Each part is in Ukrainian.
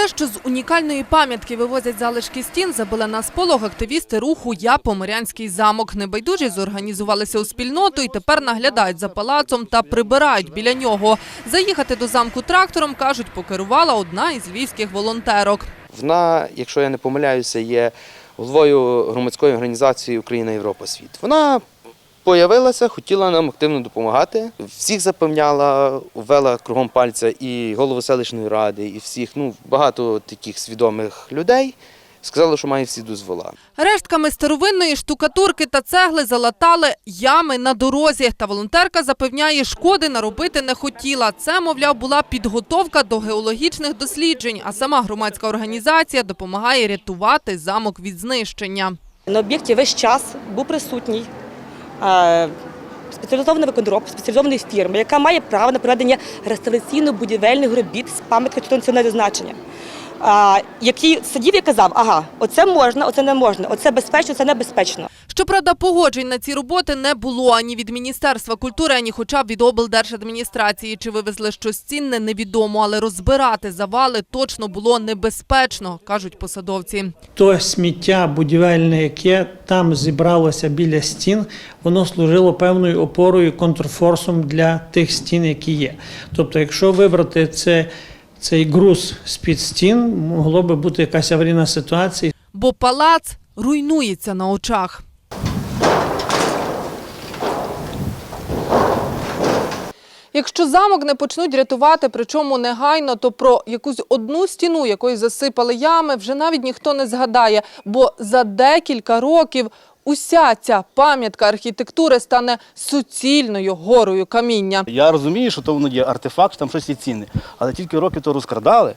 те, що з унікальної пам'ятки вивозять залишки стін, забили на сполох активісти руху Я Поморянський замок. Небайдужі зорганізувалися у спільноту і тепер наглядають за палацом та прибирають біля нього. Заїхати до замку трактором, кажуть, покерувала одна із львівських волонтерок. Вона, якщо я не помиляюся, є головою громадської організації Україна Європа Світ. Вона появилася, хотіла нам активно допомагати. Всіх запевняла, ввела кругом пальця і голову селищної ради, і всіх, ну багато таких свідомих людей. Сказали, що має всі дозвола. Рештками старовинної штукатурки та цегли залатали ями на дорозі. Та волонтерка запевняє, шкоди наробити не хотіла. Це, мовляв, була підготовка до геологічних досліджень, а сама громадська організація допомагає рятувати замок від знищення. На об'єкті весь час був присутній е, спеціалізований виконроб спеціалізованої фірми, яка має право на проведення реставраційно-будівельних робіт з пам'яткою національного значення. Який сидів і казав, ага, оце можна, оце не можна, оце безпечно, це небезпечно. Щоправда, погоджень на ці роботи не було ані від Міністерства культури, ані хоча б від облдержадміністрації. Чи вивезли щось цінне, невідомо, але розбирати завали точно було небезпечно, кажуть посадовці. То сміття будівельне, яке там зібралося біля стін, воно служило певною опорою, контрфорсом для тих стін, які є. Тобто, якщо вибрати це, цей груз з-під стін, могло би бути якась аварійна ситуація. Бо палац руйнується на очах. Якщо замок не почнуть рятувати, причому негайно, то про якусь одну стіну, якою засипали ями, вже навіть ніхто не згадає. Бо за декілька років уся ця пам'ятка архітектури стане суцільною горою каміння. Я розумію, що то воно є артефакт, там щось є цінне. Але тільки роки то розкрадали,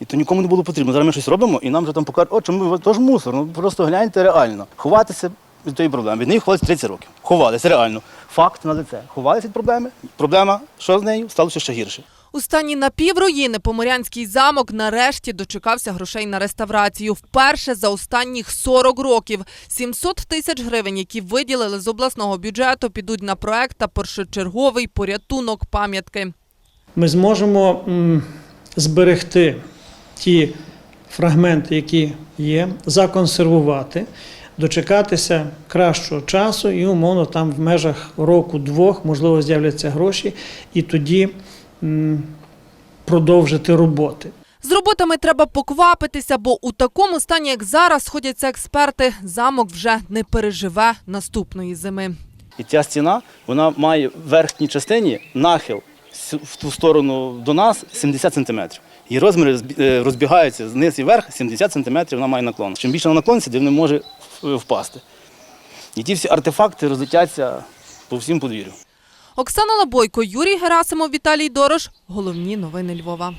і то нікому не було потрібно. Зараз ми щось робимо, і нам вже там покажуть, о, чому то ж мусор. Ну просто гляньте реально. Ховатися від тої проблеми. Від неї ховалися 30 років. Ховалися реально. Факт на лице. Ховалися від проблеми. Проблема, що з нею, сталося ще гірше. У стані напівруїни Поморянський замок нарешті дочекався грошей на реставрацію. Вперше за останніх 40 років 700 тисяч гривень, які виділили з обласного бюджету, підуть на проект та першочерговий порятунок пам'ятки. Ми зможемо зберегти ті фрагменти, які є, законсервувати, дочекатися кращого часу і, умовно, там в межах року-двох, можливо, з'являться гроші, і тоді продовжити роботи. З роботами треба поквапитися, бо у такому стані, як зараз, сходяться експерти, замок вже не переживе наступної зими. І ця стіна вона має в верхній частині нахил в ту сторону до нас 70 сантиметрів. Її розміри е, розбігаються знизу і вверх, 70 сантиметрів вона має наклон. Чим більше вона наклониться, тим не може впасти. І ті всі артефакти розлетяться по всім подвір'ю. Оксана Лабойко, Юрій Герасимов, Віталій Дорош. Головні новини Львова.